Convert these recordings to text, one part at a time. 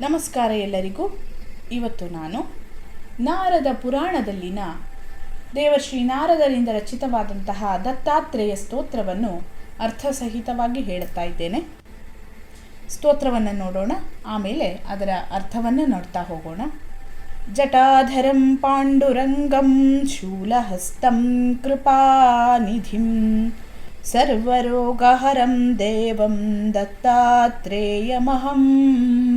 ನಮಸ್ಕಾರ ಎಲ್ಲರಿಗೂ. ಇವತ್ತು ನಾನು ನಾರದ ಪುರಾಣದಲ್ಲಿನ ದೇವಶ್ರೀ ನಾರದರಿಂದ ರಚಿತವಾದಂತಹ ದತ್ತಾತ್ರೇಯ ಸ್ತೋತ್ರವನ್ನು ಅರ್ಥಸಹಿತವಾಗಿ ಹೇಳುತ್ತಾ ಇದ್ದೇನೆ. ಸ್ತೋತ್ರವನ್ನು ನೋಡೋಣ, ಆಮೇಲೆ ಅದರ ಅರ್ಥವನ್ನು ನೋಡ್ತಾ ಹೋಗೋಣ. ಜಟಾಧರಂ ಪಾಂಡುರಂಗಂ ಶೂಲಹಸ್ತಂ ಕೃಪಾನಿಧಿಂ सर्वरोगहरं देवं दत्तात्रेयमहं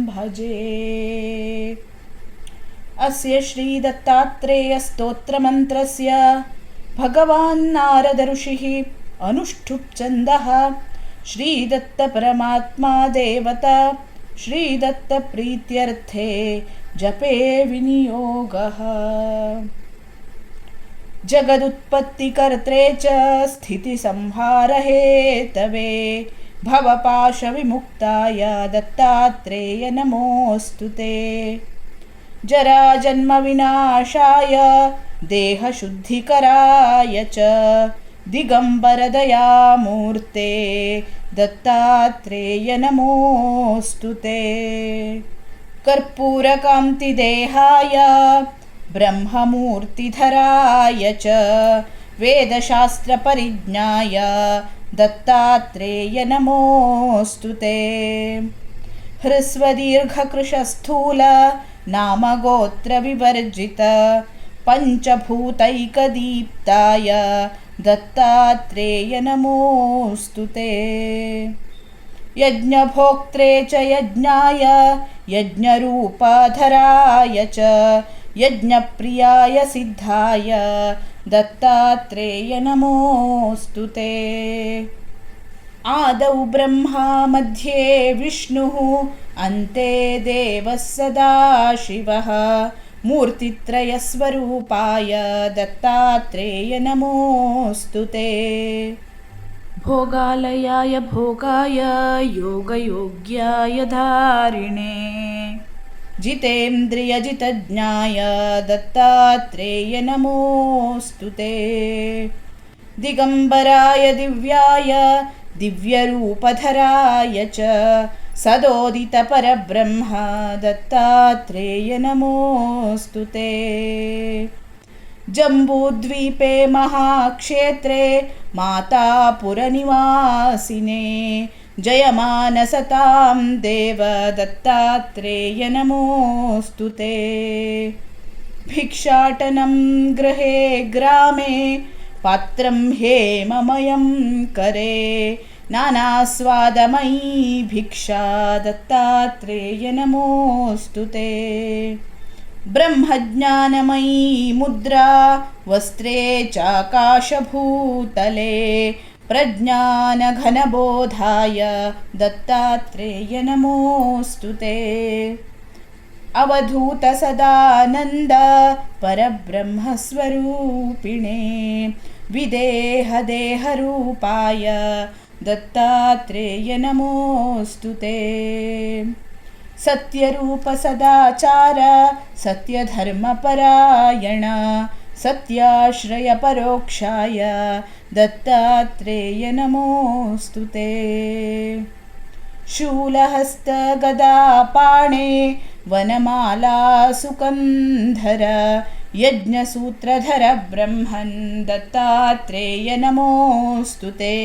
भजे। अस्य श्रीदत्तात्रेयस्तोत्रमन्त्रस्य भगवान्नारदऋषिः अनुष्ठुप्छन्दः श्रीदत्तपरमात्मा देवता श्रीदत्तप्रीत्यर्थे जपे विनियोगः। जगदुत्पत्तिकर्त्रे च स्थितिसंहारहेतवे भवपाशविमुक्ताय दत्तात्रेय नमोऽस्तु ते। जराजन्मविनाशाय देहशुद्धिकराय च, दिगम्बरदयामूर्ते दत्तात्रेय नमोऽस्तु ते। कर्पूरकान्तिदेहाय ब्रह्ममूर्तिधराय च वेदशास्त्रपरिज्ञाय दत्तात्रेय नमोऽस्तु ते। ह्रस्वदीर्घकृशस्थूल नामगोत्रविवर्जित पञ्चभूतैकदीप्ताय दत्तात्रेय नमोऽस्तु ते। यज्ञभोक्त्रे च यज्ञाय यज्ञरूपाधराय च यज्ञप्रियाय सिद्धाय दत्तात्रेय नमोऽस्तु ते। आदौ ब्रह्मा मध्ये विष्णुः अन्ते देवः सदाशिवः मूर्तित्रयस्वरूपाय दत्तात्रेय नमोऽस्तु ते। भोगालयाय भोगाय योगयोग्याय धारिणे जितेन्द्रियजितज्ञाय दत्तात्रेय नमोऽस्तु ते। दिगम्बराय दिव्याय दिव्यरूपधराय च सदोदितपरब्रह्म दत्तात्रेय नमोऽस्तु ते। जम्बूद्वीपे महाक्षेत्रे मातापुरनिवासिने जयमानसतां देव दत्तात्रेय नमोऽस्तु ते। भिक्षाटनं गृहे ग्रामे पात्रं हेममयं करे। नानास्वादमयी भिक्षा दत्तात्रेय नमोऽस्तु ते। ब्रह्मज्ञानमयी मुद्रा वस्त्रे चाकाशभूतले प्रज्ञानघनबोधाय दत्तात्रेय नमोऽस्तु ते अवधूतसदानन्द परब्रह्मस्वरूपिणे विदेहदेहरूपाय दत्तात्रेय नमोऽस्तु ते सत्यरूपसदाचार सत्यधर्मपरायण सत्याश्रयपरोक्षाय दत्तात्रेय नमोऽस्तु ते। शूलहस्तगदापाणे वनमालासुकन्धर यज्ञसूत्रधर ब्रह्मन् दत्तात्रेय नमोऽस्तु ते।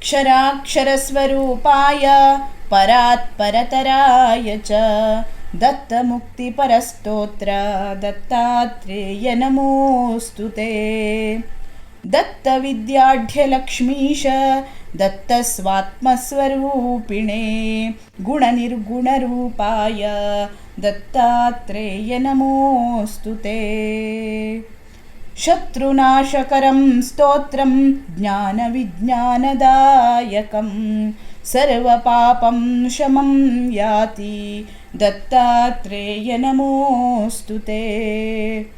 क्षराक्षरस्वरूपाय परात्परतराय च दत्तमुक्तिपरस्तोत्र दत्तात्रेय नमोऽस्तु ते। दत्तविद्याढ्यलक्ष्मीश दत्तस्वात्मस्वरूपिणे गुणनिर्गुणरूपाय दत्तात्रेय नमोऽस्तु ते। शत्रुनाशकरं स्तोत्रं ज्ञानविज्ञानदायकं सर्वपापं शमं याति दत्तात्रेय नमोऽस्तु ते।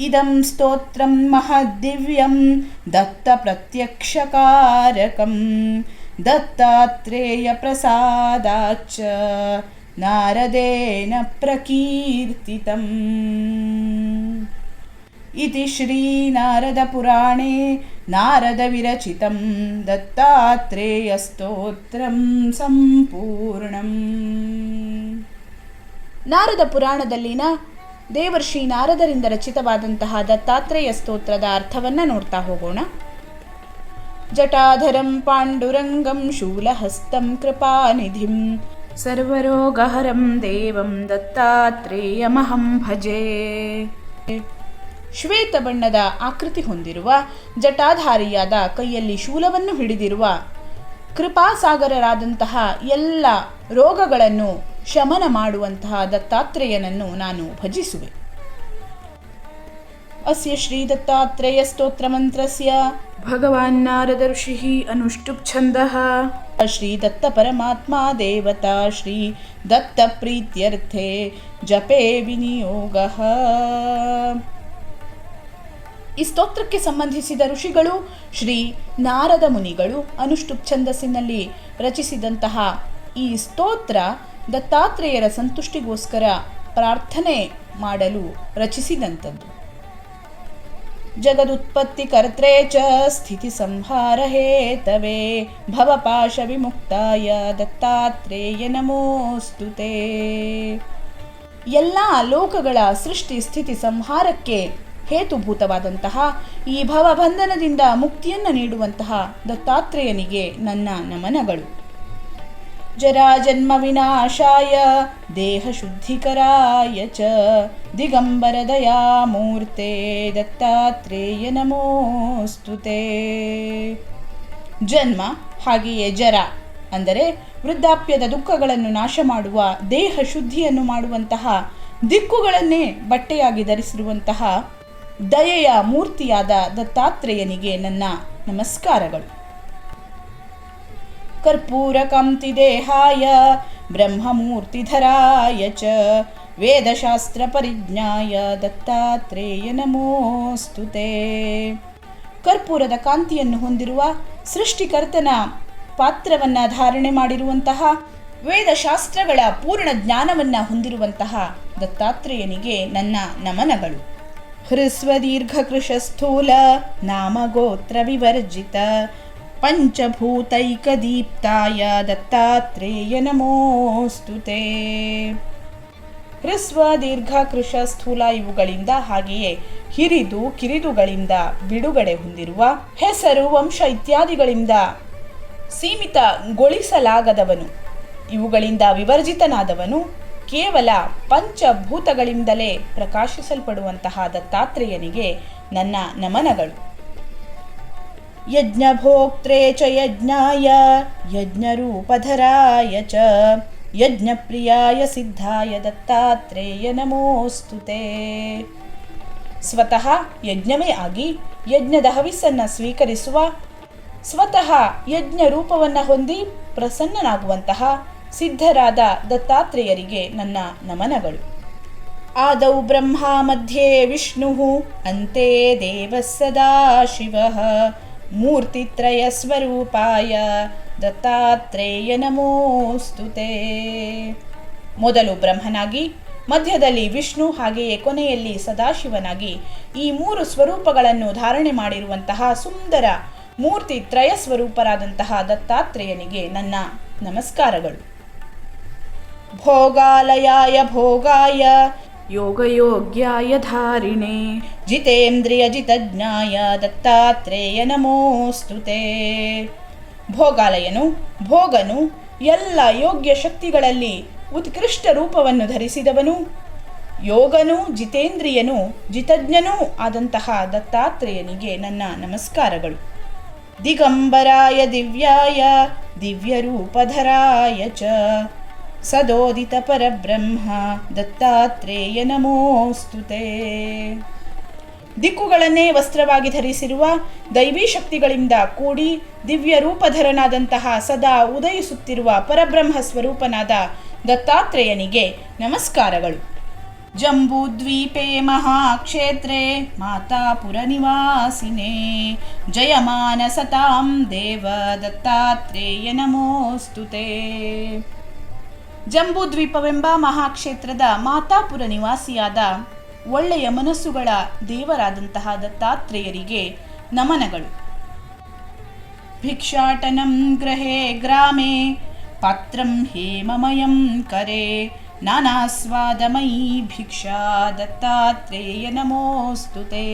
इदं स्तोत्रं महद्दिव्यं दत्तप्रत्यक्षकारकं दत्तात्रेयप्रसादाच्च नारदेन प्रकीर्तितम्। इति श्रीनारदपुराणे नारदविरचितं दत्तात्रेयस्तोत्रं सम्पूर्णम् ನಾರದ ಪುರಾಣದಲ್ಲಿನ ದೇವರ್ಷಿ ನಾರದರಿಂದ ರಚಿತವಾದಂತಹ ದತ್ತಾತ್ರೇಯ ಸ್ತೋತ್ರದ ಅರ್ಥವನ್ನು ನೋಡ್ತಾ ಹೋಗೋಣ. ಜಟಾಧರಂ ಪಾಂಡುರಂಗಂ ಶೂಲಹಸ್ತಂ ಕೃಪಾನಿಧಿಂ ಸರ್ವರೋಗಹರಂ ದೇವಂ ದತ್ತಾತ್ರೇಯಮಹಂ ಭಜೆ. ಶ್ವೇತ ಬಣ್ಣದ ಆಕೃತಿ ಹೊಂದಿರುವ ಜಟಾಧಾರಿಯಾದ ಕೈಯಲ್ಲಿ ಶೂಲವನ್ನು ಹಿಡಿದಿರುವ ಕೃಪಾಸಾಗರರಾದಂತಹ ಎಲ್ಲ ರೋಗಗಳನ್ನು ಶಮನ ಮಾಡುವಂತಹ ದತ್ತಾತ್ರೇಯನನ್ನು ನಾನು ಭಜಿಸುವೆ. ಅಸ್ಯ ಶ್ರೀ ದತ್ತಾತ್ರೇಯ ಸ್ತೋತ್ರ ಮಂತ್ರಸ್ಯ. ಭಗವಾನ್ ನಾರದ ಋಷಿ ಅನುಷ್ಠುಪ್ ಛಂದ ಶ್ರೀ ದತ್ತ ಪರಮಾತ್ಮ ದೇವತಾ ಶ್ರೀ ದತ್ತ ಪ್ರೀತ್ಯರ್ಥೆ ಜಪೇ ವಿನಿಯೋಗ. ಈ ಸ್ತೋತ್ರಕ್ಕೆ ಸಂಬಂಧಿಸಿದ ಋಷಿಗಳು ಶ್ರೀ ನಾರದ ಮುನಿಗಳು ಅನುಷ್ಠುಪ್ ಛಂದಸ್ಸಿನಲ್ಲಿ ರಚಿಸಿದಂತಹ ಈ ಸ್ತೋತ್ರ ದತ್ತಾತ್ರೇಯರ ಸಂತುಷ್ಟಿಗೋಸ್ಕರ ಪ್ರಾರ್ಥನೆ ಮಾಡಲು ರಚಿಸಿದಂಥದ್ದು. ಜಗದುತ್ಪತ್ತಿ ಕರ್ತೇ ಚ ಸ್ಥಿತಿ ಸಂಹಾರ ಹೇತವೇ ಭವಪಾಶ ವಿಮುಕ್ತಾಯ ದತ್ತಾತ್ರೇಯ ನಮೋಸ್ತುತೆ ಎಲ್ಲ ಲೋಕಗಳ ಸೃಷ್ಟಿ ಸ್ಥಿತಿ ಸಂಹಾರಕ್ಕೆ ಹೇತುಭೂತವಾದಂತಹ ಈ ಭವಬಂಧನದಿಂದ ಮುಕ್ತಿಯನ್ನು ನೀಡುವಂತಹ ದತ್ತಾತ್ರೇಯನಿಗೆ ನನ್ನ ನಮನಗಳು. ಜರಾಜನ್ಮ ವಿನಾಶಾಯ ದೇಹ ಶುದ್ಧಿಕರಾಯ ಚ ದಿಗಂಬರ ದಯಾಮೂರ್ತೆ ದತ್ತಾತ್ರೇಯ ನಮೋಸ್ತುತೆ ಜನ್ಮ ಹಾಗೆಯೇ ಜರ, ಅಂದರೆ ವೃದ್ಧಾಪ್ಯದ ದುಃಖಗಳನ್ನು ನಾಶ ಮಾಡುವ, ದೇಹ ಶುದ್ಧಿಯನ್ನು ಮಾಡುವಂತಹ, ದಿಕ್ಕುಗಳನ್ನೇ ಬಟ್ಟೆಯಾಗಿ ಧರಿಸಿರುವಂತಹ ದಯೆಯ ಮೂರ್ತಿಯಾದ ದತ್ತಾತ್ರೇಯನಿಗೆ ನನ್ನ ನಮಸ್ಕಾರಗಳು. कर्पूरकान्तिदेहाय ब्रह्ममूर्तिधराय च ವೇದಶಾಸ್ತ್ರಪರಿಜ್ಞಾಯ ದತ್ತಾತ್ರೇಯ ನಮೋಸ್ತು ತೇ ಕರ್ಪೂರದ ಕಾಂತಿಯನ್ನು ಹೊಂದಿರುವ ಸೃಷ್ಟಿಕರ್ತನ ಪಾತ್ರವನ್ನು ಧಾರಣೆ ಮಾಡಿರುವಂತಹ ವೇದಶಾಸ್ತ್ರಗಳ ಪೂರ್ಣ ಜ್ಞಾನವನ್ನು ಹೊಂದಿರುವಂತಹ ದತ್ತಾತ್ರೇಯನಿಗೆ ನನ್ನ ನಮನಗಳು ಹೃಸ್ವದೀರ್ಘಕೃಶಸ್ಥೂಲ ನಾಮಗೋತ್ರ ವಿವರ್ಜಿತ ಪಂಚಭೂತೈಕದೀಪ್ತಾಯ ದತ್ತಾತ್ರೇಯ ನಮೋಸ್ತು ಹೃಸ್ವ ದೀರ್ಘ ಕೃಶ ಸ್ಥೂಲ ಇವುಗಳಿಂದ ಹಾಗೆಯೇ ಹಿರಿದು, ಕಿರಿದುಗಳಿಂದ ಬಿಡುಗಡೆ ಹೊಂದಿರುವ ಹೆಸರು, ವಂಶ ಇತ್ಯಾದಿಗಳಿಂದ ಸೀಮಿತಗೊಳಿಸಲಾಗದವನು. ಇವುಗಳಿಂದ ವಿವರ್ಜಿತನಾದವನು ಕೇವಲ ಪಂಚಭೂತಗಳಿಂದಲೇ ಪ್ರಕಾಶಿಸಲ್ಪಡುವಂತಹ ದತ್ತಾತ್ರೇಯನಿಗೆ ನನ್ನ ನಮನಗಳು. ಯಜ್ಞಭೋಕ್ತ್ರೇ ಚ ಯಜ್ಞಾಯ ಯಜ್ಞರೂಪಧರಾಯ ಚ ಯಜ್ಞಪ್ರಿಯಾಯ ಸಿದ್ಧಾಯ ದತ್ತಾತ್ರೇಯ ನಮೋಸ್ತುತೇ ಸ್ವತಃ ಯಜ್ಞವೇ ಆಗಿ ಯಜ್ಞದ ಹವಿಸ್ಸನ್ನು ಸ್ವೀಕರಿಸುವ ಸ್ವತಃ ಯಜ್ಞ ರೂಪವನ್ನು ಹೊಂದಿ ಪ್ರಸನ್ನನಾಗುವಂತಹ ಸಿದ್ಧರಾದ ದತ್ತಾತ್ರೇಯರಿಗೆ ನನ್ನ ನಮನಗಳು. ಆದೌ ಬ್ರಹ್ಮ ಮಧ್ಯೆ ವಿಷ್ಣು ಅಂತೆ ದೇವ ಸದಾ ಶಿವ. ಮೂರ್ತಿತ್ರಯ ಸ್ವರೂಪಾಯ ದತ್ತಾತ್ರೇಯ ನಮೋಸ್ತುತೇ ಮೊದಲು ಬ್ರಹ್ಮನಾಗಿ, ಮಧ್ಯದಲ್ಲಿ ವಿಷ್ಣು ಹಾಗೆಯೇ ಕೊನೆಯಲ್ಲಿ ಸದಾಶಿವನಾಗಿ ಈ ಮೂರು ಸ್ವರೂಪಗಳನ್ನು ಧಾರಣೆ ಮಾಡಿರುವಂತಹ ಸುಂದರ ಮೂರ್ತಿ ತ್ರಯ ಸ್ವರೂಪರಾದಂತಹ ದತ್ತಾತ್ರೇಯನಿಗೆ ನನ್ನ ನಮಸ್ಕಾರಗಳು. ಭೋಗಾಲಯಾಯ ಭೋಗಾಯ ಯೋಗಯೋಗ್ಯಾಯ ಧಾರಿಣೆ ಜಿತೇಂದ್ರಿಯ ಜಿತಜ್ಞಾಯ ದತ್ತಾತ್ರೇಯ ನಮೋಸ್ತು ತೇ. ಭೋಗಾಲಯನು, ಭೋಗನು ಎಲ್ಲ ಯೋಗ್ಯ ಶಕ್ತಿಗಳಲ್ಲಿ ಉತ್ಕೃಷ್ಟ ರೂಪವನ್ನು ಧರಿಸಿದವನು. ಯೋಗನೂ ಜಿತೇಂದ್ರಿಯನೂ ಜಿತಜ್ಞನೂ ಆದಂತಹ ದತ್ತಾತ್ರೇಯನಿಗೆ ನನ್ನ ನಮಸ್ಕಾರಗಳು. ದಿಗಂಬರಾಯ ದಿವ್ಯಾಯ, ದಿವ್ಯರೂಪಧರಾಯ ಚ. ಸದೋದಿತ ಪರಬ್ರಹ್ಮ ದತ್ತಾತ್ರೇಯ ನಮೋಸ್ತು ತೇ ದಿಕ್ಕುಗಳನ್ನೇ ವಸ್ತ್ರವಾಗಿ ಧರಿಸಿರುವ ದೈವೀ ಶಕ್ತಿಗಳಿಂದ ಕೂಡಿ ದಿವ್ಯ ರೂಪಧರನಾದಂತಹ ಸದಾ ಉದಯಿಸುತ್ತಿರುವ ಪರಬ್ರಹ್ಮ ಸ್ವರೂಪನಾದ ದತ್ತಾತ್ರೇಯನಿಗೆ ನಮಸ್ಕಾರಗಳು. ಜಂಬೂದ್ವೀಪೆ ಮಹಾಕ್ಷೇತ್ರೆ ಮಾತಾಪುರ ನಿವಾಸಿನೇ ಜಯಮಾನ ಸತಾಂ ದೇವ ದತ್ತಾತ್ರೇಯ ನಮೋಸ್ತು ತೇ ಜಂಬೂದ್ವೀಪವೆಂಬ ಮಹಾಕ್ಷೇತ್ರದ ಮಾತಾಪುರ ನಿವಾಸಿಯಾದ ಒಳ್ಳೆಯ ಮನಸ್ಸುಗಳ ದೇವರಾದಂತಹ ದತ್ತಾತ್ರೇಯರಿಗೆ ನಮನಗಳು. ಭಿಕ್ಷಾಟನಂ ಗ್ರಹೇ ಗ್ರಾಮೇ, ಪಾತ್ರಂ ಹೇಮಮಯಂ ಕರೆ ನಾನಾಸ್ವಾದಮಯೀ ಭಿಕ್ಷಾ ದತ್ತಾತ್ರೇಯ ನಮೋಸ್ತುತೆ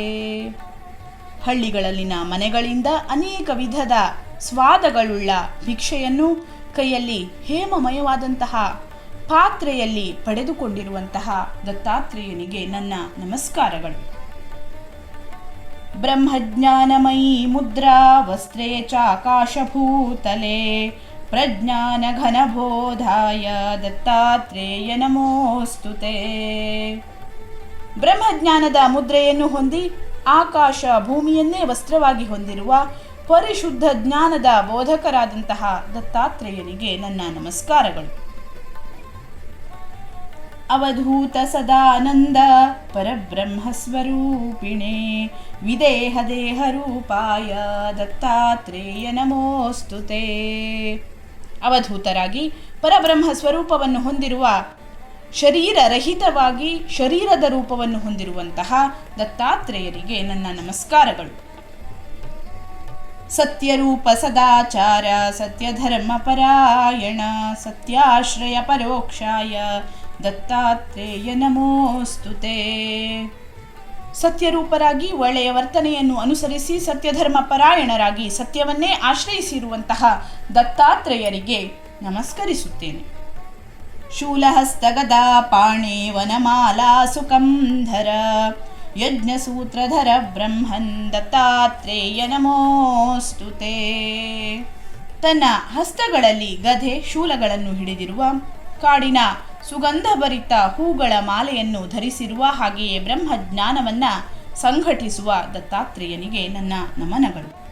ಹಳ್ಳಿಗಳಲ್ಲಿನ ಮನೆಗಳಿಂದ ಅನೇಕ ವಿಧದ ಸ್ವಾದಗಳುಳ್ಳ ಭಿಕ್ಷೆಯನ್ನು ಕೈಯಲ್ಲಿ ಹೇಮಮಯವಾದಂತಹ ಪಾತ್ರೆಯಲ್ಲಿ ಪಡೆದುಕೊಂಡಿರುವಂತಹ ದತ್ತಾತ್ರೇಯನಿಗೆ ನನ್ನ ನಮಸ್ಕಾರಗಳು. ಬ್ರಹ್ಮಜ್ಞಾನಮಯೀ ಮುದ್ರಾ ವಸ್ತ್ರೇ ಚಾಕಾಶಭೂತಲೆ ಪ್ರಜ್ಞಾನಘನಬೋಧಾಯ ದತ್ತಾತ್ರೇಯ ನಮೋಸ್ತುತೆ ಬ್ರಹ್ಮಜ್ಞಾನದ ಮುದ್ರೆಯನ್ನು ಹೊಂದಿ ಆಕಾಶ ಭೂಮಿಯನ್ನೇ ವಸ್ತ್ರವಾಗಿ ಹೊಂದಿರುವ ಪರಿಶುದ್ಧ ಜ್ಞಾನದ ಬೋಧಕರಾದಂತಹ ದತ್ತಾತ್ರೇಯನಿಗೆ ನನ್ನ ನಮಸ್ಕಾರಗಳು. ಅವಧೂತ ಸದಾನಂದ ಪರಬ್ರಹ್ಮ ಸ್ವರೂಪಿಣೆ ವಿದೇಹ ದೇಹ ರೂಪಾಯ, ದತ್ತಾತ್ರೇಯ ನಮೋಸ್ತುತೆ ಅವಧೂತರಾಗಿ ಪರಬ್ರಹ್ಮ ಸ್ವರೂಪವನ್ನು ಹೊಂದಿರುವ ಶರೀರ ರಹಿತವಾಗಿ ಶರೀರದ ರೂಪವನ್ನು ಹೊಂದಿರುವಂತಹ ದತ್ತಾತ್ರೇಯರಿಗೆ ನನ್ನ ನಮಸ್ಕಾರಗಳು. ಸತ್ಯರೂಪ ಸದಾಚಾರ, ಸತ್ಯಧರ್ಮ ಪರಾಯಣ, ಸತ್ಯಾಶ್ರಯ ಪರೋಕ್ಷಾಯ. ದತ್ತಾತ್ರೇಯ ನಮೋಸ್ತುತೆ ಸತ್ಯರೂಪರಾಗಿ ಒಳ್ಳೆಯ ವರ್ತನೆಯನ್ನು ಅನುಸರಿಸಿ ಸತ್ಯಧರ್ಮ ಪರಾಯಣರಾಗಿ ಸತ್ಯವನ್ನೇ ಆಶ್ರಯಿಸಿರುವಂತಹ ದತ್ತಾತ್ರೇಯರಿಗೆ ನಮಸ್ಕರಿಸುತ್ತೇನೆ. ಶೂಲಹಸ್ತಗದ ಪಾಣಿ ವನಮಾಲಾ ಸುಕಂಧರ. ಯಜ್ಞಸೂತ್ರಧರ ಬ್ರಹ್ಮನ್ ದತ್ತಾತ್ರೇಯ ನಮೋಸ್ತುತೆ ತನ್ನ ಹಸ್ತಗಳಲ್ಲಿ ಗಧೆ ಶೂಲಗಳನ್ನು ಹಿಡಿದಿರುವ, ಕಾಡಿನ ಸುಗಂಧಭರಿತ ಹೂಗಳ ಮಾಲೆಯನ್ನು ಧರಿಸಿರುವ ಹಾಗೆಯೇ ಬ್ರಹ್ಮಜ್ಞಾನವನ್ನ ಸಂಘಟಿಸುವ ದತ್ತಾತ್ರೇಯನಿಗೆ ನನ್ನ ನಮನಗಳು.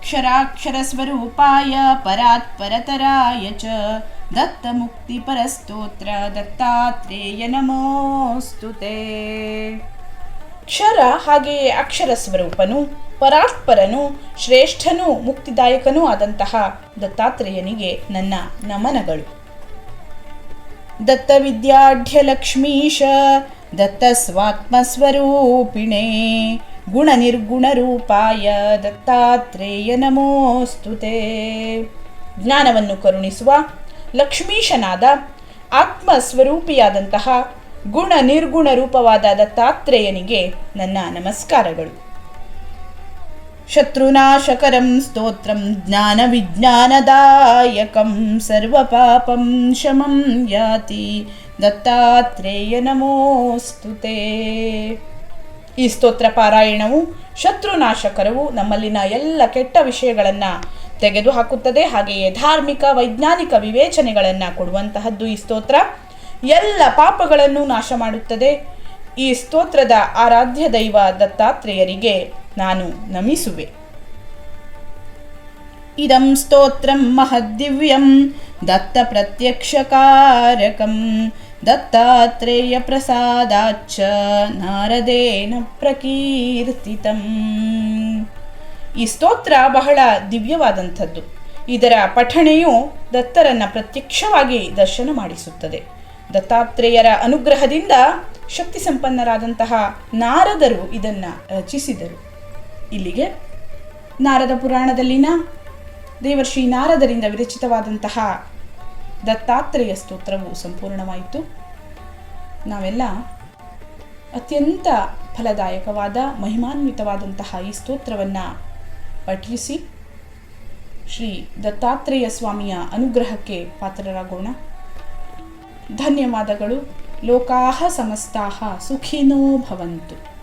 ಕ್ಷರಾಕ್ಷರ ಸ್ವರೂಪಾಯ ಪರಾತ್ ಪರತರಾಯ ಚ ದತ್ತ ಮುಕ್ತಿ ಪರಸ್ತೋತ್ರ ದತ್ತಾತ್ರೇಯ ನಮೋಸ್ತುತೆ ಕ್ಷರ ಹಾಗೆಯೇ ಅಕ್ಷರ ಸ್ವರೂಪನು, ಪರಾತ್ಪರನು, ಶ್ರೇಷ್ಠನೂ, ಮುಕ್ತಿದಾಯಕನೂ ಆದಂತಹ ದತ್ತಾತ್ರೇಯನಿಗೆ ನನ್ನ ನಮನಗಳು. ದತ್ತವಿದ್ಯಾಢ್ಯಲಕ್ಷ್ಮೀಶ ದತ್ತ ಸ್ವಾತ್ಮಸ್ವರೂಪಿಣೆ ಗುಣನಿರ್ಗುಣರೂಪಾಯ ದತ್ತಾತ್ರೇಯ ನಮೋಸ್ತುತೆ. ಜ್ಞಾನವನ್ನು ಕರುಣಿಸುವ ಲಕ್ಷ್ಮೀಶನಾದ ಆತ್ಮಸ್ವರೂಪಿಯಾದಂತಹ ಗುಣ ನಿರ್ಗುಣ ರೂಪವಾದ ದತ್ತಾತ್ರೇಯನಿಗೆ ನನ್ನ ನಮಸ್ಕಾರಗಳು. ಶತ್ರುನಾಶಕರಂ ಸ್ತೋತ್ರಂ ಜ್ಞಾನ ವಿಜ್ಞಾನದಾಯಕಂ ಸರ್ವಪಾಪಂ ಶಮಂ ಯಾತಿ ದತ್ತಾತ್ರೇಯ ನಮೋಸ್ತುತೇ ಈ ಸ್ತೋತ್ರ ಪಾರಾಯಣವು ಶತ್ರುನಾಶಕರವು ನಮ್ಮಲ್ಲಿನ ಎಲ್ಲ ಕೆಟ್ಟ ವಿಷಯಗಳನ್ನು ತೆಗೆದುಹಾಕುತ್ತದೆ, ಹಾಗೆಯೇ ಧಾರ್ಮಿಕ ವೈಜ್ಞಾನಿಕ ವಿವೇಚನೆಗಳನ್ನು ಕೊಡುವಂತಹದ್ದು ಈ ಸ್ತೋತ್ರ. ಎಲ್ಲ ಪಾಪಗಳನ್ನು ನಾಶ ಮಾಡುತ್ತದೆ ಈ ಸ್ತೋತ್ರದ ಆರಾಧ್ಯ ದೈವ ದತ್ತಾತ್ರೇಯರಿಗೆ ನಾನು ನಮಿಸುವೆ. ಇದಂ ಸ್ತೋತ್ರಂ ಮಹದ್ದಿವ್ಯಂ ದತ್ತ ಪ್ರತ್ಯಕ್ಷಕಾರಕಂ ದತ್ತಾತ್ರೇಯ ಪ್ರಸಾದಾಚ್ಚ ನಾರದೇನ ಪ್ರಕೀರ್ತಿತಂ. ಈ ಸ್ತೋತ್ರ ಬಹಳ ದಿವ್ಯವಾದಂಥದ್ದು. ಇದರ ಪಠಣೆಯು ದತ್ತರನ್ನು ಪ್ರತ್ಯಕ್ಷವಾಗಿ ದರ್ಶನ ಮಾಡಿಸುತ್ತದೆ. ದತ್ತಾತ್ರೇಯರ ಅನುಗ್ರಹದಿಂದ ಶಕ್ತಿ ಸಂಪನ್ನರಾದಂತಹ ನಾರದರು ಇದನ್ನು ರಚಿಸಿದರು. ಇಲ್ಲಿಗೆ ನಾರದ ಪುರಾಣದಲ್ಲಿನ ದೇವರ್ಷಿ ನಾರದರಿಂದ ವಿರಚಿತವಾದಂತಹ ದತ್ತಾತ್ರೇಯ ಸ್ತೋತ್ರವು ಸಂಪೂರ್ಣವಾಯಿತು. ನಾವೆಲ್ಲ ಅತ್ಯಂತ ಫಲದಾಯಕವಾದ, ಮಹಿಮಾನ್ವಿತವಾದಂತಹ ಈ ಸ್ತೋತ್ರವನ್ನು ಪಠಿಸಿ ಶ್ರೀ ದತ್ತಾತ್ರೇಯ ಸ್ವಾಮಿಯ ಅನುಗ್ರಹಕ್ಕೆ ಪಾತ್ರರಾಗೋಣ. ಧನ್ಯವಾದಗಳು. ಲೋಕಾಹ ಸಮಸ್ತಾಹ ಸುಖಿನೋ ಭವಂತು.